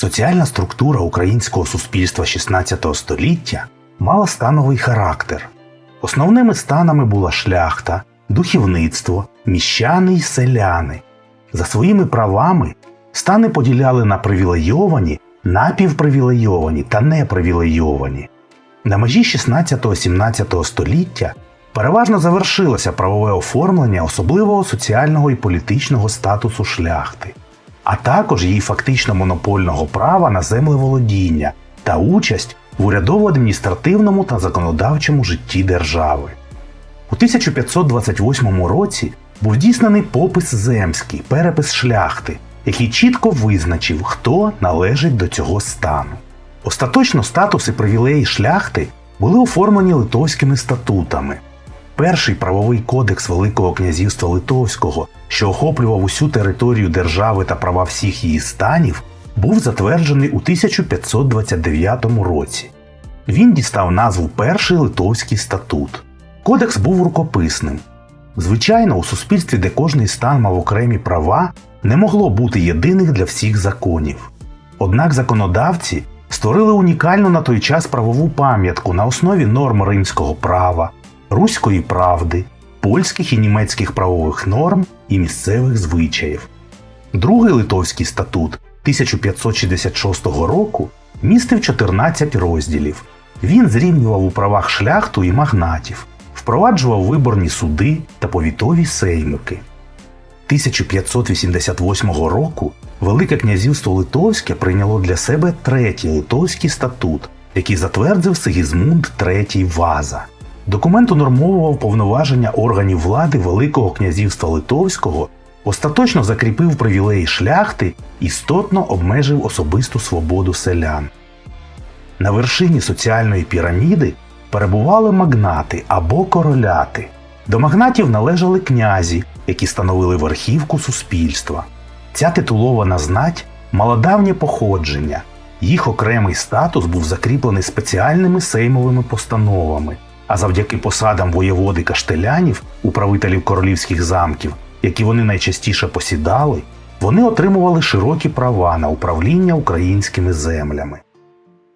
Соціальна структура українського суспільства XVI століття мала становий характер. Основними станами була шляхта, духовництво, міщани й селяни. За своїми правами стани поділяли на привілейовані, напівпривілейовані та непривілейовані. На межі 16-17 століття переважно завершилося правове оформлення особливого соціального і політичного статусу шляхти, а також її фактично монопольного права на землеволодіння та участь в урядово-адміністративному та законодавчому житті держави. У 1528 році був здійснений попис земський, перепис шляхти, який чітко визначив, хто належить до цього стану. Остаточно статус і привілеї шляхти були оформлені литовськими статутами. Перший правовий кодекс Великого князівства Литовського, що охоплював усю територію держави та права всіх її станів, був затверджений у 1529 році. Він дістав назву Перший Литовський статут. Кодекс був рукописним. Звичайно, у суспільстві, де кожний стан мав окремі права, не могло бути єдиних для всіх законів. Однак законодавці створили унікальну на той час правову пам'ятку на основі норм римського права, руської правди, польських і німецьких правових норм і місцевих звичаїв. Другий литовський статут 1566 року містив 14 розділів. Він зрівнював у правах шляхту і магнатів, впроваджував виборні суди та повітові сеймики. 1588 року Велике князівство Литовське прийняло для себе третій Литовський статут, який затвердив Сигізмунд III Ваза. Документ унормовував повноваження органів влади Великого князівства Литовського, остаточно закріпив привілеї шляхти, істотно обмежив особисту свободу селян. На вершині соціальної піраміди перебували магнати або короляти. До магнатів належали князі, які становили верхівку суспільства. Ця титулована знать мала давнє походження, їх окремий статус був закріплений спеціальними сеймовими постановами, а завдяки посадам воєводи каштелянів, управителів королівських замків, які вони найчастіше посідали, вони отримували широкі права на управління українськими землями.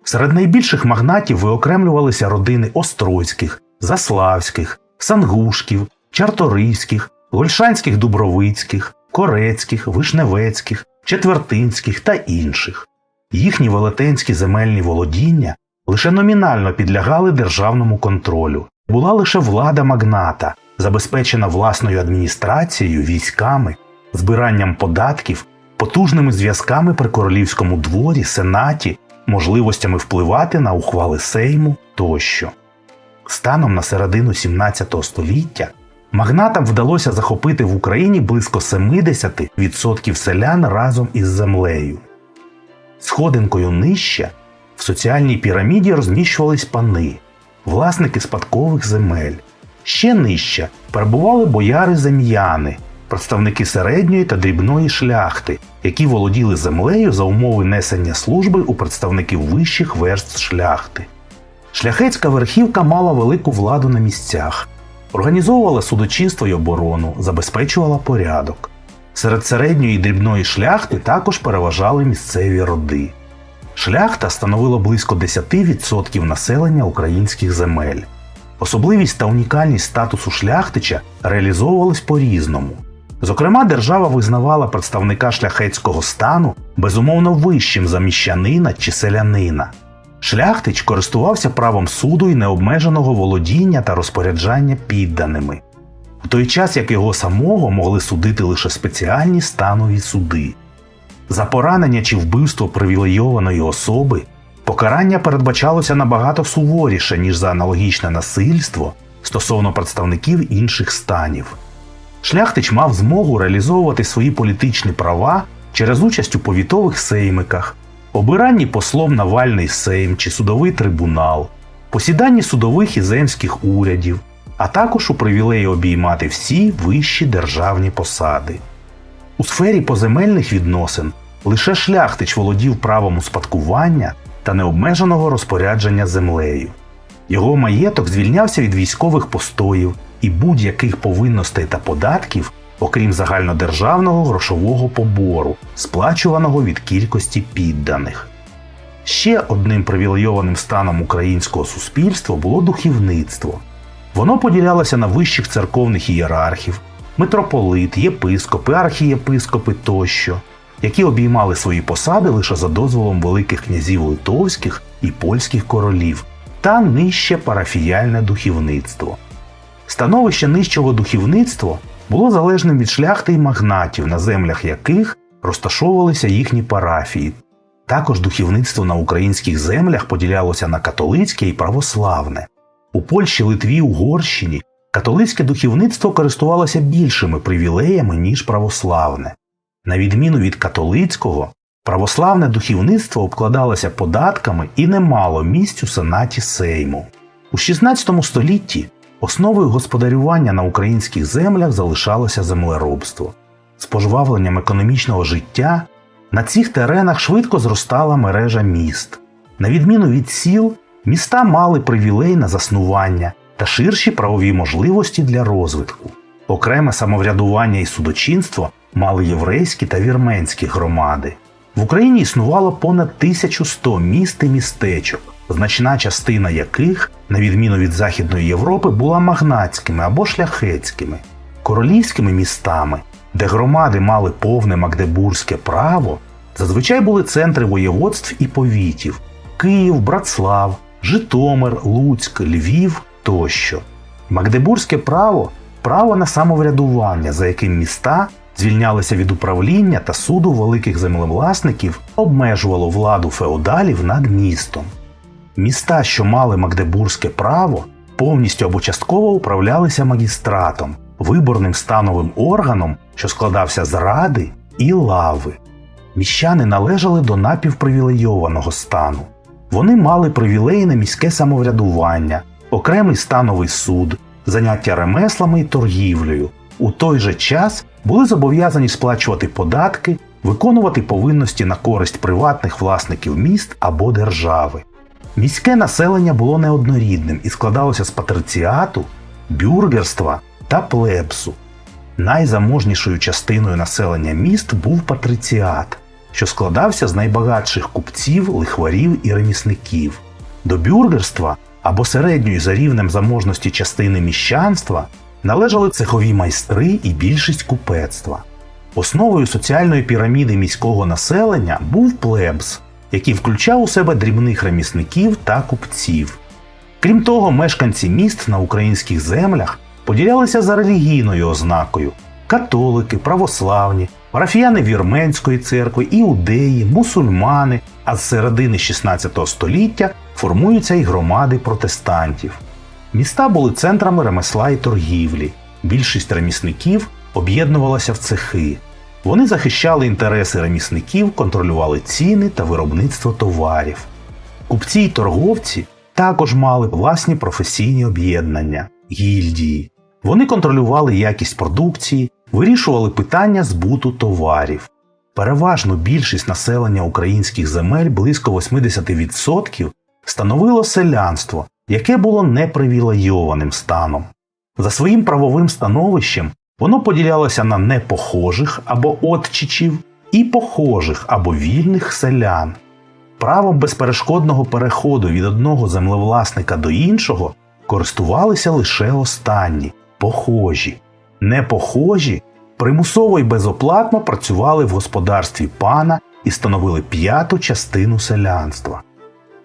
Серед найбільших магнатів виокремлювалися родини Острозьких, Заславських, Сангушків, Чарторийських, Гольшанських Дубровицьких, Корецьких, Вишневецьких, Четвертинських та інших. Їхні велетенські земельні володіння лише номінально підлягали державному контролю. Була лише влада магната, забезпечена власною адміністрацією, військами, збиранням податків, потужними зв'язками при королівському дворі, сенаті, можливостями впливати на ухвали Сейму тощо. Станом на середину 17 століття магнатам вдалося захопити в Україні близько 70% селян разом із землею. Сходинкою нижче в соціальній піраміді розміщувались пани, власники спадкових земель. Ще нижче перебували бояри зем'яни, представники середньої та дрібної шляхти, які володіли землею за умови несення служби у представників вищих верств шляхти. Шляхетська верхівка мала велику владу на місцях, організовувала судочинство й оборону, забезпечувала порядок. Серед середньої і дрібної шляхти також переважали місцеві роди. Шляхта становила близько 10% населення українських земель. Особливість та унікальність статусу шляхтича реалізовувались по-різному. Зокрема, держава визнавала представника шляхетського стану безумовно вищим за міщанина чи селянина. Шляхтич користувався правом суду і необмеженого володіння та розпоряджання підданими, в той час як його самого могли судити лише спеціальні станові суди. За поранення чи вбивство привілейованої особи покарання передбачалося набагато суворіше, ніж за аналогічне насильство стосовно представників інших станів. Шляхтич мав змогу реалізовувати свої політичні права через участь у повітових сеймиках, обиранні послом на вальний сейм чи судовий трибунал, посіданні судових і земських урядів, а також у привілеї обіймати всі вищі державні посади. У сфері поземельних відносин лише шляхтич володів правом успадкування та необмеженого розпорядження землею. Його маєток звільнявся від військових постоїв і будь-яких повинностей та податків окрім загальнодержавного грошового побору, сплачуваного від кількості підданих. Ще одним привілейованим станом українського суспільства було духовництво. Воно поділялося на вищих церковних ієрархів, митрополит, єпископи, архієпископи тощо, які обіймали свої посади лише за дозволом великих князів литовських і польських королів, та нижче парафіяльне духовництво. Становище нижчого духовництва було залежним від шляхти й магнатів, на землях яких розташовувалися їхні парафії. Також духовництво на українських землях поділялося на католицьке і православне. У Польщі, Литві, Угорщині католицьке духовництво користувалося більшими привілеями, ніж православне. На відміну від католицького, православне духовництво обкладалося податками і не мало місць у сенаті Сейму. У 16 столітті основою господарювання на українських землях залишалося землеробство. З пожвавленням економічного життя на цих теренах швидко зростала мережа міст. На відміну від сіл, міста мали привілей на заснування та ширші правові можливості для розвитку. Окреме самоврядування і судочинство мали єврейські та вірменські громади. В Україні існувало понад 1100 міст і містечок, значна частина яких, на відміну від Західної Європи, була магнатськими або шляхетськими, королівськими містами, де громади мали повне магдебурзьке право, зазвичай були центри воєводств і повітів Київ, Братслав, Житомир, Луцьк, Львів тощо. Магдебурзьке право право на самоврядування, за яким міста звільнялися від управління та суду великих землевласників, обмежувало владу феодалів над містом. Міста, що мали магдебурзьке право, повністю або частково управлялися магістратом, виборним становим органом, що складався з ради і лави. Міщани належали до напівпривілейованого стану. Вони мали привілеї на міське самоврядування, окремий становий суд, заняття ремеслами і торгівлею. У той же час були зобов'язані сплачувати податки, виконувати повинності на користь приватних власників міст або держави. Міське населення було неоднорідним і складалося з патриціату, бюргерства та плебсу. Найзаможнішою частиною населення міст був патриціат, що складався з найбагатших купців, лихварів і ремісників. До бюргерства або середньої за рівнем заможності частини міщанства належали цехові майстри і більшість купецтва. Основою соціальної піраміди міського населення був плебс, який включав у себе дрібних ремісників та купців. Крім того, мешканці міст на українських землях поділялися за релігійною ознакою католики, православні, парафіяни Вірменської церкви, іудеї, мусульмани, а з середини 16 століття формуються й громади протестантів. Міста були центрами ремесла і торгівлі. Більшість ремісників об'єднувалася в цехи. Вони захищали інтереси ремісників, контролювали ціни та виробництво товарів. Купці й торговці також мали власні професійні об'єднання, гільдії. Вони контролювали якість продукції, вирішували питання збуту товарів. Переважну більшість населення українських земель близько 80% становило селянство, яке було непривілейованим станом. За своїм правовим становищем воно поділялося на непохожих або отчичів і похожих або вільних селян. Правом безперешкодного переходу від одного землевласника до іншого користувалися лише останні похожі. Непохожі примусово й безоплатно працювали в господарстві пана і становили п'яту частину селянства.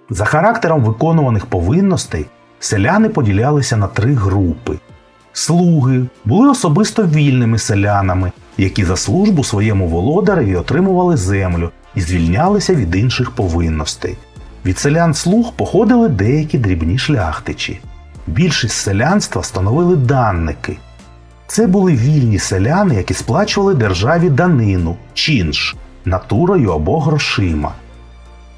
За характером виконуваних повинностей селяни поділялися на три групи. Слуги були особисто вільними селянами, які за службу своєму володареві отримували землю і звільнялися від інших повинностей. Від селян слуг походили деякі дрібні шляхтичі. Більшість селянства становили данники. Це були вільні селяни, які сплачували державі данину, чинш, натурою або грошима.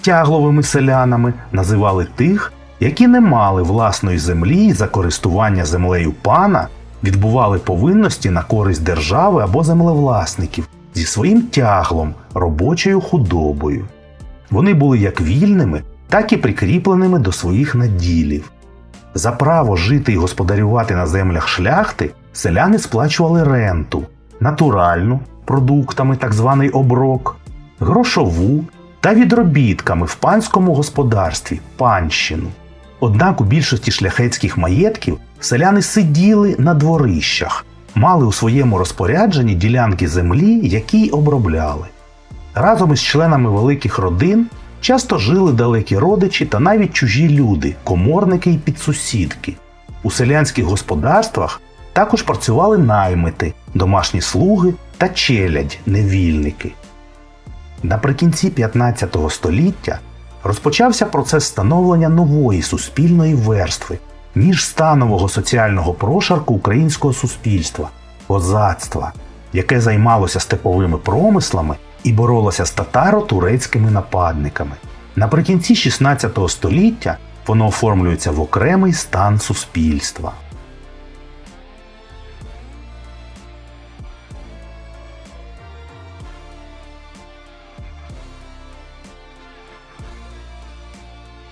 Тягловими селянами називали тих, які не мали власної землі і за користування землею пана відбували повинності на користь держави або землевласників зі своїм тяглом, робочою худобою. Вони були як вільними, так і прикріпленими до своїх наділів. За право жити і господарювати на землях шляхти селяни сплачували ренту, натуральну продуктами так званий оброк, грошову та відробітками в панському господарстві панщину. Однак у більшості шляхетських маєтків селяни сиділи на дворищах, мали у своєму розпорядженні ділянки землі, які й обробляли. Разом із членами великих родин часто жили далекі родичі та навіть чужі люди, коморники і підсусідки. У селянських господарствах також працювали наймити, домашні слуги та челядь, невільники. Наприкінці 15 століття розпочався процес становлення нової суспільної верстви ніж станового соціального прошарку українського суспільства козацтва, яке займалося степовими промислами і боролося з татаро-турецькими нападниками. Наприкінці 16 століття воно оформлюється в окремий стан суспільства.